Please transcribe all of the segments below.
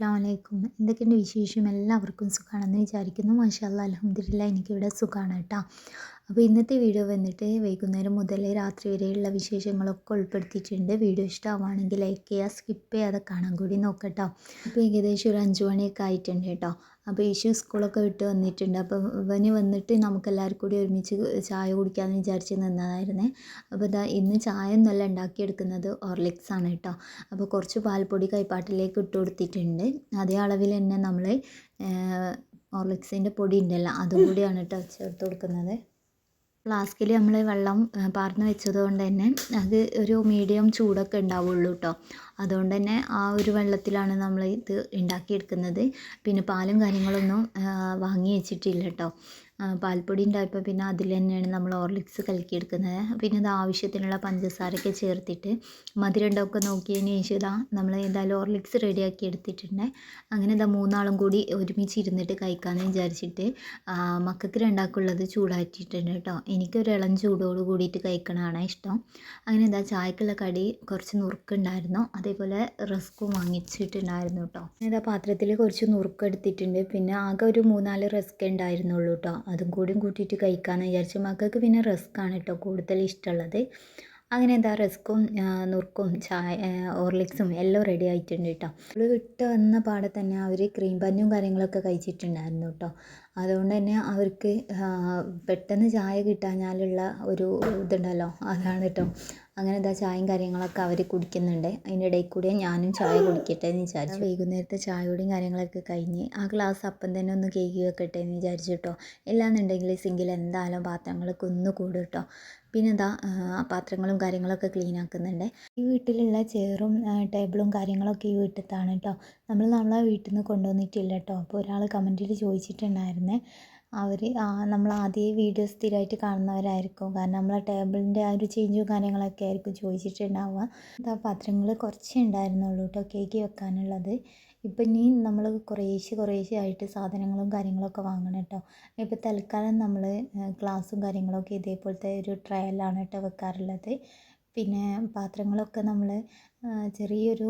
അലൈക്കും. എന്തൊക്കെയുണ്ട് വിശേഷം? എല്ലാവർക്കും സുഖമാണെന്ന് വിചാരിക്കുന്നു. മാഷാല്ല അലഹമ്മദില്ല എനിക്കിവിടെ സുഖമാണ് കേട്ടോ. അപ്പോൾ ഇന്നത്തെ വീഡിയോ വന്നിട്ട് വൈകുന്നേരം മുതൽ രാത്രി വരെയുള്ള വിശേഷങ്ങളൊക്കെ ഉൾപ്പെടുത്തിയിട്ടുണ്ട്. വീഡിയോ ഇഷ്ടമാവുകയാണെങ്കിൽ ലൈക്ക് ചെയ്യുക സ്കിപ്പ് ചെയ്യാതെ കാണാൻ കൂടി നോക്കട്ടോ. അപ്പോൾ ഏകദേശം ഒരു അഞ്ച് മണിയൊക്കെ ആയിട്ടുണ്ട് കേട്ടോ. അപ്പോൾ യേശു സ്കൂളൊക്കെ വിട്ട് വന്നിട്ടുണ്ട്. അപ്പോൾ ഇവന് വന്നിട്ട് നമുക്ക് എല്ലാവർക്കും കൂടി ഒരുമിച്ച് ചായ കുടിക്കാമെന്ന് വിചാരിച്ച് നിന്നതായിരുന്നേ. അപ്പോൾ ഇതാ ഇന്ന് ചായ ഒന്നുമല്ല ഉണ്ടാക്കിയെടുക്കുന്നത് ഓർലിക്സ് ആണ് കേട്ടോ. അപ്പോൾ കുറച്ച് പാൽപ്പൊടി കൈപ്പാട്ടിലേക്ക് ഇട്ട് കൊടുത്തിട്ടുണ്ട്. അതേ അളവിൽ തന്നെ നമ്മൾ ഓർലിക്സിന്റെ പൊടി ഉണ്ടല്ലോ അതും കൂടിയാണ് കേട്ടോ ചേർത്ത് കൊടുക്കുന്നത്. ഫ്ലാസ്കിൽ നമ്മൾ വെള്ളം പാർന്ന് വെച്ചത് കൊണ്ട് തന്നെ അത് ഒരു മീഡിയം ചൂടൊക്കെ ഉണ്ടാവുള്ളൂ കേട്ടോ അതുകൊണ്ട് തന്നെ ആ ഒരു വെള്ളത്തിലാണ് നമ്മൾ ഇത് ഉണ്ടാക്കിയെടുക്കുന്നത്. പിന്നെ പാലും കാര്യങ്ങളൊന്നും വാങ്ങി വെച്ചിട്ടില്ല കേട്ടോ പാൽപ്പൊടി ഉണ്ടായപ്പോൾ പിന്നെ അതിൽ തന്നെയാണ് നമ്മൾ ഓർലിക്സ് കലക്കിയെടുക്കുന്നത്. പിന്നെ അത് ആവശ്യത്തിനുള്ള പഞ്ചസാരയൊക്കെ ചേർത്തിട്ട് മധുരം ഉണ്ടൊക്കെ നോക്കിയതിന് ശേഷം ഇതാ നമ്മൾ എന്തായാലും ഓർലിക്സ് റെഡിയാക്കി എടുത്തിട്ടുണ്ട്. അങ്ങനെ ഇതാ മൂന്നാളും കൂടി ഒരുമിച്ച് ഇരുന്നിട്ട് കഴിക്കാമെന്ന് വിചാരിച്ചിട്ട് മക്കൾക്ക് രണ്ടാക്കുള്ളത് ചൂടാറ്റിയിട്ടുണ്ട് കേട്ടോ. എനിക്കൊരു ഇളം ചൂടോട് കൂടിയിട്ട് കഴിക്കണതാണ് ഇഷ്ടം. അങ്ങനെ ഇതാ ചായക്കുള്ള കടി കുറച്ച് നുറുക്കുണ്ടായിരുന്നു. അതേപോലെ റസ്ക്കും വാങ്ങിച്ചിട്ടുണ്ടായിരുന്നു കേട്ടോ. ഇതാ പാത്രത്തിൽ കുറച്ച് നുറുക്കെടുത്തിട്ടുണ്ട്. പിന്നെ ആകെ ഒരു മൂന്നാൽ റസ്ക് ഉണ്ടായിരുന്നുള്ളൂ കേട്ടോ. അതും കൂടിയും കൂട്ടിയിട്ട് കഴിക്കാമെന്ന് വിചാരിച്ചു മക്കൾക്ക് പിന്നെ റസ്ക്കാണ് കേട്ടോ കൂടുതൽ ഇഷ്ടമുള്ളത് അങ്ങനെ എന്താ റസ്ക്കും നുറുക്കും ചായ ഓർലിക്സും എല്ലാം റെഡി ആയിട്ടുണ്ട് കേട്ടോ അവൾ വിട്ട് വന്ന പാടെ തന്നെ അവർ ക്രീം പഞ്ഞും കാര്യങ്ങളൊക്കെ കഴിച്ചിട്ടുണ്ടായിരുന്നു കേട്ടോ അതുകൊണ്ട് തന്നെ അവർക്ക് പെട്ടെന്ന് ചായ കിട്ടാഞ്ഞാലുള്ള ഒരു ഇതുണ്ടല്ലോ അതാണ് കേട്ടോ അങ്ങനെ ഇതാ ചായയും കാര്യങ്ങളൊക്കെ അവർ കുടിക്കുന്നുണ്ട്. അതിന്റെ ഇടയിൽ കൂടെ ഞാനും ചായ കുടിക്കട്ടെ എന്ന് വിചാരിച്ചു. വൈകുന്നേരത്തെ ചായയുടെയും കാര്യങ്ങളൊക്കെ കഴിഞ്ഞ് ആ ഗ്ലാസ് അപ്പം തന്നെ ഒന്ന് കേക്ക് വെക്കട്ടെ എന്ന് വിചാരിച്ചു കേട്ടോ ഇല്ലാന്നുണ്ടെങ്കിൽ സിങ്കിൽ എന്തായാലും പാത്രങ്ങളൊക്കെ ഒന്ന് കൂടും കേട്ടോ പിന്നെ എന്താ പാത്രങ്ങളും കാര്യങ്ങളൊക്കെ ക്ലീൻ ആക്കുന്നുണ്ട്. ഈ വീട്ടിലുള്ള ചെയറും ടേബിളും കാര്യങ്ങളൊക്കെ ഈ വീട്ടിലത്താണ് കേട്ടോ നമ്മൾ നമ്മളെ വീട്ടിൽ നിന്ന് കൊണ്ടുവന്നിട്ടില്ല കേട്ടോ അപ്പോൾ ഒരാൾ കമന്റിൽ ചോദിച്ചിട്ടുണ്ടായിരുന്നേ അവർ നമ്മൾ ആദ്യമേ വീഡിയോ സ്ഥിരമായിട്ട് കാണുന്നവരായിരിക്കും. കാരണം നമ്മളെ ടേബിളിന്റെ ആ ഒരു ചേഞ്ചും കാര്യങ്ങളൊക്കെ ആയിരിക്കും ചോദിച്ചിട്ടുണ്ടാവുക. ആ പാത്രങ്ങൾ കുറച്ചേ ഉണ്ടായിരുന്നുള്ളൂ കേട്ടോ കേക്ക് വെക്കാനുള്ളത്. ഇപ്പം ഇനി നമ്മൾ കുറേശ്ശെ കുറേശ്ശെ ആയിട്ട് സാധനങ്ങളും കാര്യങ്ങളൊക്കെ വാങ്ങണം കേട്ടോ ഇപ്പോൾ തൽക്കാലം നമ്മൾ ഗ്ലാസും കാര്യങ്ങളൊക്കെ ഇതേപോലത്തെ ഒരു ട്രയലാണ് കേട്ടോ വെക്കാറുള്ളത്. പിന്നെ പാത്രങ്ങളൊക്കെ നമ്മൾ ചെറിയൊരു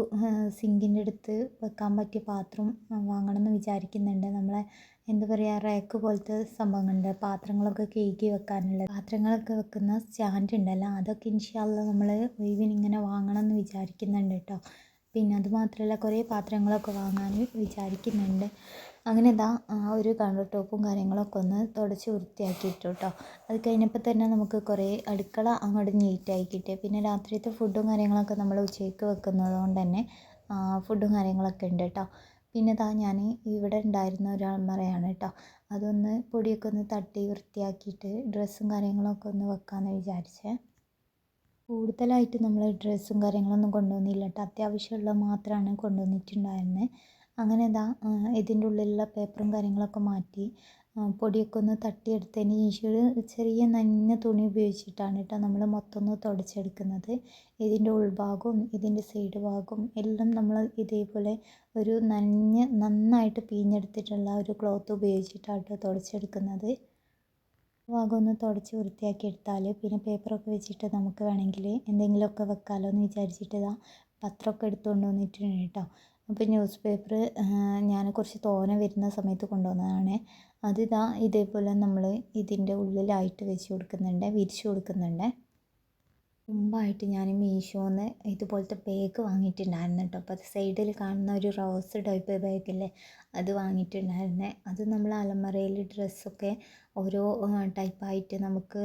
സിങ്കിന്റെ അടുത്ത് വെക്കാൻ പറ്റിയ പാത്രം വാങ്ങണമെന്ന് വിചാരിക്കുന്നുണ്ട്. നമ്മളെ എന്താ പറയുക റാക്ക് പോലത്തെ സംഭവങ്ങളുണ്ട്. പാത്രങ്ങളൊക്കെ കഴുകി വെക്കാനുള്ള പാത്രങ്ങളൊക്കെ വെക്കുന്ന സ്റ്റാൻഡ് ഉണ്ടല്ലോ അതൊക്കെ ഇൻഷാല്ല നമ്മൾ ഒഴിവിന് ഇങ്ങനെ വാങ്ങണം എന്ന് വിചാരിക്കുന്നുണ്ട് കേട്ടോ പിന്നെ അത് മാത്രമല്ല കുറേ പാത്രങ്ങളൊക്കെ വാങ്ങാൻ വിചാരിക്കുന്നുണ്ട്. അങ്ങനെ ഇതാ ആ ഒരു കൗണ്ടർ ടോപ്പും കാര്യങ്ങളൊക്കെ ഒന്ന് തുടച്ച് വൃത്തിയാക്കിയിട്ടു കേട്ടോ അത് കഴിഞ്ഞപ്പോൾ തന്നെ നമുക്ക് കുറേ അടുക്കള അങ്ങോട്ട് നീറ്റായി കിട്ടി. പിന്നെ രാത്രിയത്തെ ഫുഡും കാര്യങ്ങളൊക്കെ നമ്മൾ ഉച്ചയ്ക്ക് വെക്കുന്നത് കൊണ്ട് തന്നെ ഫുഡും കാര്യങ്ങളൊക്കെ ഉണ്ട് കേട്ടോ പിന്നെ ദാ ഞാൻ ഇവിടെ ഉണ്ടായിരുന്ന ഒരു അലമാരയാണ് കേട്ടോ അതൊന്ന് പൊടിയൊക്കെ ഒന്ന് തട്ടി വൃത്തിയാക്കിയിട്ട് ഡ്രസ്സും കാര്യങ്ങളൊക്കെ ഒന്ന് വെക്കാമെന്ന് വിചാരിച്ചേ. കൂടുതലായിട്ട് നമ്മൾ ഡ്രസ്സും കാര്യങ്ങളൊന്നും കൊണ്ടുവന്നില്ല കേട്ടോ അത്യാവശ്യമുള്ള മാത്രമാണ് കൊണ്ടുവന്നിട്ടുണ്ടായിരുന്നത് അങ്ങനെ ദാ ഇതിന്റെ ഉള്ളിലുള്ള പേപ്പറും കാര്യങ്ങളൊക്കെ മാറ്റി പൊടിയൊക്കെ ഒന്ന് തട്ടിയെടുത്തതിന് ശേഷം ഒരു ചെറിയ നനഞ്ഞ തുണി ഉപയോഗിച്ചിട്ടാണ് കേട്ടോ നമ്മൾ മൊത്തം ഒന്ന് തുടച്ചെടുക്കുന്നത്. ഇതിന്റെ ഉൾഭാഗവും ഇതിന്റെ സൈഡ് ഭാഗവും എല്ലാം നമ്മൾ ഇതേപോലെ ഒരു നനഞ്ഞ നന്നായിട്ട് പിഴിഞ്ഞെടുത്തിട്ടുള്ള ഒരു ക്ലോത്ത് ഉപയോഗിച്ചിട്ടാണ് കേട്ടോ തുടച്ചെടുക്കുന്നത്. ഭാഗം ഒന്ന് തുടച്ച് വൃത്തിയാക്കി എടുത്താൽ പിന്നെ പേപ്പറൊക്കെ വെച്ചിട്ട് നമുക്ക് വേണമെങ്കിൽ എന്തെങ്കിലുമൊക്കെ വെക്കാമല്ലോ എന്ന് വിചാരിച്ചിട്ട് ഇതാ പത്രമൊക്കെ എടുത്തുകൊണ്ട് വന്നിട്ടുണ്ട് കേട്ടോ. അപ്പോൾ ന്യൂസ് പേപ്പർ ഞാൻ കുറച്ച് തോനെ വരുന്ന സമയത്ത് കൊണ്ടുവന്നതാണ്. അതിതാ ഇതേപോലെ നമ്മൾ ഇതിന്റെ ഉള്ളിലായിട്ട് വെച്ച് കൊടുക്കുന്നുണ്ട് വിരിച്ച് കൊടുക്കുന്നുണ്ട്. മുമ്പായിട്ട് ഞാൻ മീഷോന്ന് ഇതുപോലത്തെ ബാഗ് വാങ്ങിയിട്ടുണ്ടായിരുന്നു കേട്ടോ. അപ്പോൾ സൈഡിൽ കാണുന്ന ഒരു റോസ് ടൈപ്പ് ബാഗില്ലേ അത് വാങ്ങിയിട്ടുണ്ടായിരുന്നെ. അത് നമ്മൾ അലമറയിൽ ഡ്രസ്സൊക്കെ ഓരോ ടൈപ്പായിട്ട് നമുക്ക്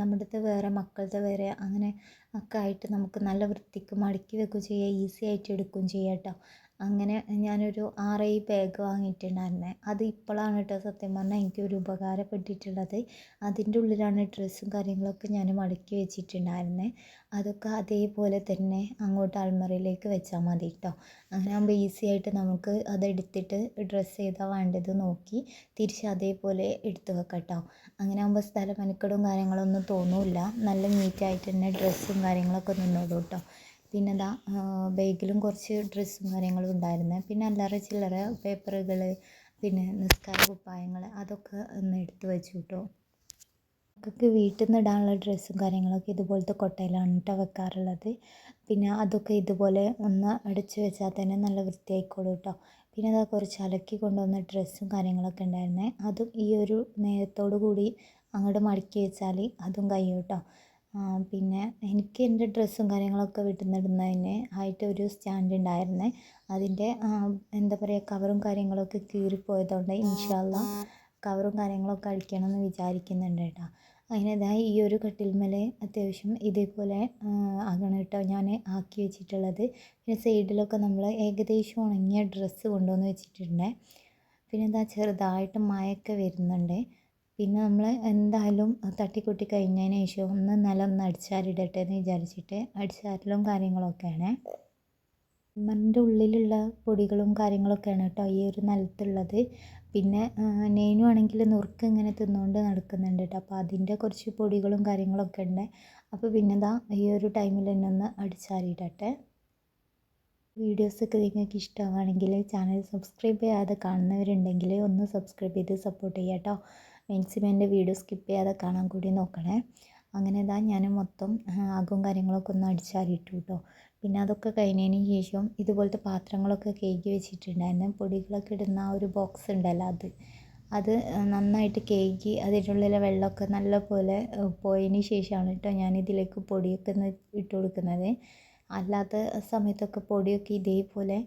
നമ്മുടെ അടുത്ത് വേറെ മക്കളുടെ വേറെ അങ്ങനെ ഒക്കെ ആയിട്ട് നമുക്ക് നല്ല വൃത്തിക്ക് മടക്കി വെക്കുകയും ചെയ്യാം ഈസി ആയിട്ട് എടുക്കുകയും ചെയ്യാം കേട്ടോ. അങ്ങനെ ഞാനൊരു ആറേഴ് ബാഗ് വാങ്ങിയിട്ടുണ്ടായിരുന്നെ. അത് ഇപ്പോഴാണ് കേട്ടോ സത്യം പറഞ്ഞാൽ എനിക്ക് ഒരു ഉപകാരപ്പെട്ടിട്ടുള്ളത്. അതിന്റെ ഉള്ളിലാണ് ഡ്രസ്സും കാര്യങ്ങളൊക്കെ ഞാൻ മടക്കി വെച്ചിട്ടുണ്ടായിരുന്നത് അതൊക്കെ അതേപോലെ തന്നെ അങ്ങോട്ട് അൾമറയിലേക്ക് വെച്ചാൽ മതി കേട്ടോ അങ്ങനെ ആകുമ്പോൾ ഈസി ആയിട്ട് നമുക്ക് അതെടുത്തിട്ട് ഡ്രസ്സ് ഏതാണ് വേണ്ടത് നോക്കി തിരിച്ച് അതേപോലെ എടുത്ത് വെക്കാം കേട്ടോ അങ്ങനെ ആകുമ്പോൾ സ്ഥലം മെനക്കെടും കാര്യങ്ങളൊന്നും തോന്നില്ല. നല്ല നീറ്റായിട്ട് തന്നെ ഡ്രസ്സും കാര്യങ്ങളൊക്കെ നിന്നോളൂ കേട്ടോ പിന്നെ ദാ ബാഗിലും കുറച്ച് ഡ്രസ്സും കാര്യങ്ങളും ഉണ്ടായിരുന്നു. പിന്നെ അല്ലറ ചില്ലറ പേപ്പറുകൾ പിന്നെ നിസ്കാര കുപ്പായങ്ങൾ അതൊക്കെ ഒന്ന് എടുത്ത് വെച്ചു കേട്ടോ മക്കൾക്ക് വീട്ടിൽ നിന്ന് ഇടാനുള്ള ഡ്രസ്സും കാര്യങ്ങളൊക്കെ ഇതുപോലത്തെ കൊട്ടയിലാണ് കേട്ടോ വെക്കാറുള്ളത്. പിന്നെ അതൊക്കെ ഇതുപോലെ ഒന്ന് അടച്ചു വെച്ചാൽ തന്നെ നല്ല വൃത്തിയായിക്കോളും കേട്ടോ പിന്നെ അതാ കുറച്ച് അലക്കി കൊണ്ടുവന്ന ഡ്രസ്സും കാര്യങ്ങളൊക്കെ ഉണ്ടായിരുന്നേ. അതും ഈ ഒരു നേരത്തോടു കൂടി അങ്ങോട്ട് മടക്കി വെച്ചാൽ അതും കഴിയും കേട്ടോ പിന്നെ എനിക്ക് എന്റെ ഡ്രസ്സും കാര്യങ്ങളൊക്കെ വീട്ടിൽ ഇടുന്നതിന് ആയിട്ട് ഒരു സ്റ്റാൻഡ് ഉണ്ടായിരുന്നേ. അതിന്റെ എന്താ പറയുക കവറും കാര്യങ്ങളൊക്കെ കീറിപ്പോയതുകൊണ്ട് ഇൻഷാല്ല കവറും കാര്യങ്ങളൊക്കെ അടിക്കണമെന്ന് വിചാരിക്കുന്നുണ്ട് കേട്ടോ. അതിനിതായി ഈ ഒരു കട്ടിൽമേൽ അത്യാവശ്യം ഇതേപോലെ ആകണം കേട്ടോ ഞാൻ ആക്കി വെച്ചിട്ടുള്ളത്. പിന്നെ സൈഡിലൊക്കെ നമ്മൾ ഏകദേശം ഉണങ്ങിയ ഡ്രസ്സ് കൊണ്ടുവന്ന് വെച്ചിട്ടുണ്ട്. പിന്നെ എന്താ ചെറുതായിട്ട് മഴയൊക്കെ വരുന്നുണ്ട്. പിന്നെ നമ്മൾ എന്തായാലും തട്ടിക്കൂട്ടി കഴിഞ്ഞതിന് ശേഷം ഒന്ന് നിലം ഒന്ന് അടിച്ചാറിടട്ടെ എന്ന് വിചാരിച്ചിട്ട് അടിച്ചാരലും കാര്യങ്ങളൊക്കെയാണ്. മണ്ണിന്റെ ഉള്ളിലുള്ള പൊടികളും കാര്യങ്ങളൊക്കെയാണ് കേട്ടോ ഈ ഒരു നിലത്തുള്ളത്. പിന്നെ നെയിനും ആണെങ്കിൽ നുറുക്ക് ഇങ്ങനെ തിന്നുകൊണ്ട് നടക്കുന്നുണ്ട് കേട്ടോ. അപ്പോൾ അതിന്റെ കുറച്ച് പൊടികളും കാര്യങ്ങളൊക്കെ ഉണ്ട്. അപ്പോൾ പിന്നെ ദാ ഈ ഒരു ടൈമിൽ തന്നെ ഒന്ന് അടിച്ചാറിയിടട്ടെ വീഡിയോസൊക്കെ നിങ്ങൾക്ക് ഇഷ്ടമാണെങ്കിൽ ചാനൽ സബ്സ്ക്രൈബ് ചെയ്യാതെ കാണുന്നവരുണ്ടെങ്കിൽ ഒന്ന് സബ്സ്ക്രൈബ് ചെയ്ത് സപ്പോർട്ട് ചെയ്യാം കേട്ടോ മാക്സിമം വീഡിയോ സ്കിപ്പ് ചെയ്യാതെ കാണാൻ കൂടി നോക്കണേ. അങ്ങനെ ഇതാ ഞാൻ മൊത്തം അകവും കാര്യങ്ങളൊക്കെ ഒന്ന് അടിച്ചാലിട്ടു കേട്ടോ പിന്നെ അതൊക്കെ കഴിഞ്ഞതിന് ശേഷം ഇതുപോലത്തെ പാത്രങ്ങളൊക്കെ കേക്ക് വെച്ചിട്ടുണ്ടായിരുന്നു. പൊടികളൊക്കെ ഇടുന്ന ആ ഒരു ബോക്സ് ഉണ്ടല്ലോ അത്. അത് നന്നായിട്ട് കേക്ക് അതിനുള്ളിലെ വെള്ളമൊക്കെ നല്ല പോലെ പോയതിന് ശേഷമാണ് കേട്ടോ ഞാൻ ഇതിലേക്ക് പൊടിയൊക്കെ ഇട്ട് കൊടുക്കുന്നത്. അല്ലാത്ത സമയത്തൊക്കെ പൊടിയൊക്കെ ഇതേപോലെ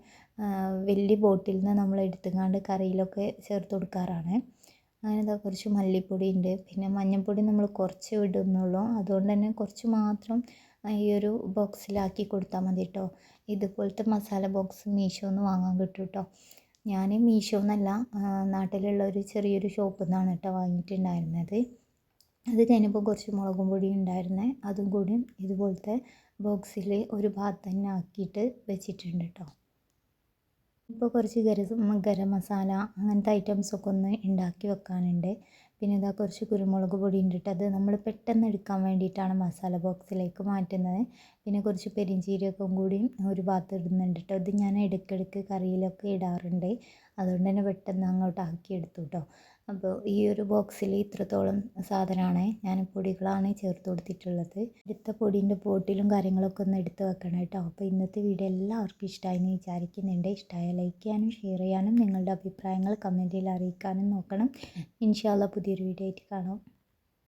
വലിയ ബോട്ടിൽ നിന്ന് നമ്മൾ എടുത്തുകൊണ്ട് കറിയിലൊക്കെ ചേർത്ത് കൊടുക്കാറാണ്. അങ്ങനെ ദാ കുറച്ച് മല്ലിപ്പൊടി ഉണ്ട് പിന്നെ മഞ്ഞൾപ്പൊടി നമ്മൾ കുറച്ച് ഇടുന്നുള്ളൂ. അതുകൊണ്ട് തന്നെ കുറച്ച് മാത്രം ഈ ഒരു ബോക്സിലാക്കി കൊടുത്താൽ മതി കേട്ടോ ഇതുപോലത്തെ മസാല ബോക്സ് മീഷോന്ന് വാങ്ങാൻ കിട്ടും കേട്ടോ ഞാൻ മീഷോന്നല്ല നാട്ടിലുള്ള ഒരു ചെറിയൊരു ഷോപ്പിൽ നിന്നാണ് കേട്ടോ വാങ്ങിയിട്ടുണ്ടായിരുന്നത്. അത് കഴിഞ്ഞപ്പോൾ കുറച്ച് മുളകും പൊടി ഉണ്ടായിരുന്നേ. അതും കൂടി ഇതുപോലത്തെ ബോക്സിൽ ഒരു ഭാഗത്ത് തന്നെ ആക്കിയിട്ട് വെച്ചിട്ടുണ്ട് കേട്ടോ ഇപ്പോൾ കുറച്ച് ഗരം ഗരം മസാല അങ്ങനത്തെ ഐറ്റംസൊക്കെ ഒന്ന് ഉണ്ടാക്കി വെക്കാനുണ്ട്. പിന്നെ ഇതാ കുറച്ച് കുരുമുളക് പൊടി ഉണ്ട് അത് നമ്മൾ പെട്ടെന്ന് എടുക്കാൻ വേണ്ടിയിട്ടാണ് മസാല ബോക്സിലേക്ക് മാറ്റുന്നത്. പിന്നെ കുറച്ച് പെരിഞ്ചീരകം കൂടി ഒരു ഭാഗത്ത് ഇടുന്നുണ്ട് കേട്ടോ ഇത് ഞാൻ ഇടയ്ക്കിടയ്ക്ക് കറിയിലൊക്കെ ഇടാറുണ്ട്. അതുകൊണ്ട് തന്നെ പെട്ടെന്ന് അങ്ങോട്ട് ആക്കി എടുത്തു കേട്ടോ അപ്പോൾ ഈ ഒരു ബോക്സിൽ ഇത്രത്തോളം സാധനമാണ് ഞാൻ പൊടികളാണ് ചേർത്ത് കൊടുത്തിട്ടുള്ളത്. എടുത്ത പൊടീന്റെ ബോട്ടിലും കാര്യങ്ങളൊക്കെ ഒന്ന് എടുത്ത് വെക്കണം കേട്ടോ. അപ്പോൾ ഇന്നത്തെ വീഡിയോ എല്ലാവർക്കും ഇഷ്ടമായെന്ന് വിചാരിക്കുന്നുണ്ട്. ഇഷ്ടമായ ലൈക്ക് ചെയ്യാനും ഷെയർ ചെയ്യാനും നിങ്ങളുടെ അഭിപ്രായങ്ങൾ കമന്റിൽ അറിയിക്കാനും നോക്കണം. ഇൻഷാല്ല പുതിയൊരു വീഡിയോ ആയിട്ട് കാണാം.